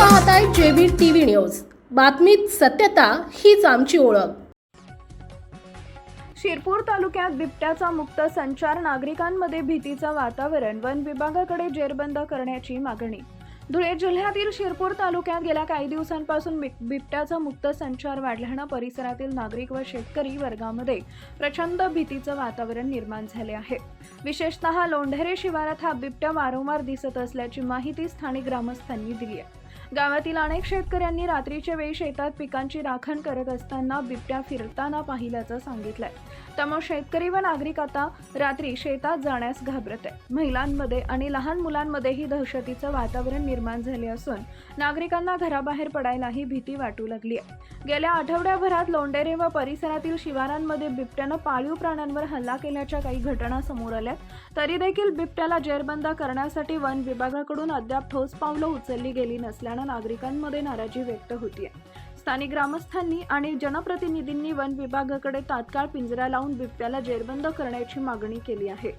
पाहताय JB TV news. बातमीत सत्यता हीच आमची ओळख. शिरपूर तालुक्यात बिबट्याचा मुक्त संचार नागरिकांमध्ये भीतीचं वातावरण वन विभागाकडे जेरबंद करण्याची मागणी. धुळे जिल्ह्यातील शिरपूर तालुक्यात गेल्या काही दिवसांपासून बिबट्याचा मुक्त संचार वाढल्यानं परिसरातील नागरिक व शेतकरी वर्गामध्ये प्रचंड भीतीचं वातावरण निर्माण झाले आहे. विशेषतः लोंढेरे शिवारात हा बिबट्या वारंवार दिसत असल्याची माहिती स्थानिक ग्रामस्थांनी दिली आहे. गावातील अनेक शेतकऱ्यांनी रात्रीच्या वेळी शेतात पिकांची राखण करत असताना बिबट्या फिरताना पाहिल्याचं सांगितलंय. त्यामुळे शेतकरी व नागरिक आता रात्री शेतात जाण्यास घाबरत आहे महिलांमध्ये आणि लहान मुलांमध्येही दहशतीचं वातावरण निर्माण झाले असून नागरिकांना घराबाहेर पडायलाही भीती वाटू लागली आहे. गेल्या आठवड्याभरात लोंडेरे व परिसरातील शिवारांमध्ये बिबट्यानं पाळीव प्राण्यांवर हल्ला केल्याच्या काही घटना समोर आल्या. तरी देखील बिबट्याला जेरबंद करण्यासाठी वन विभागाकडून अद्याप ठोस पावलं उचलली गेली असल्यानं नागरिकांमध्ये नाराजी व्यक्त होतीये. स्थानिक ग्रामस्थांनी आणि जनप्रतिनिधींनी वन विभागाकडे तात्काळ पिंजरा लावून बिबट्याला जेरबंद करण्याची मागणी केली आहे.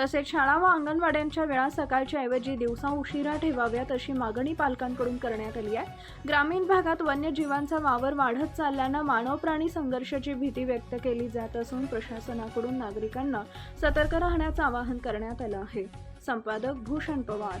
तसेच शाळा व अंगणवाड्यांच्या वेळा सकाळच्या ऐवजी दिवसा उशिरा ठेवाव्यात अशी मागणी पालकांकडून करण्यात आली आहे. ग्रामीण भागात वन्यजीवांचा वावर वाढत चालल्यानं मानव प्राणी संघर्षाची भीती व्यक्त केली जात असून प्रशासनाकडून नागरिकांना सतर्क राहण्याचं आवाहन करण्यात आलं आहे. संपादक भूषण पवार.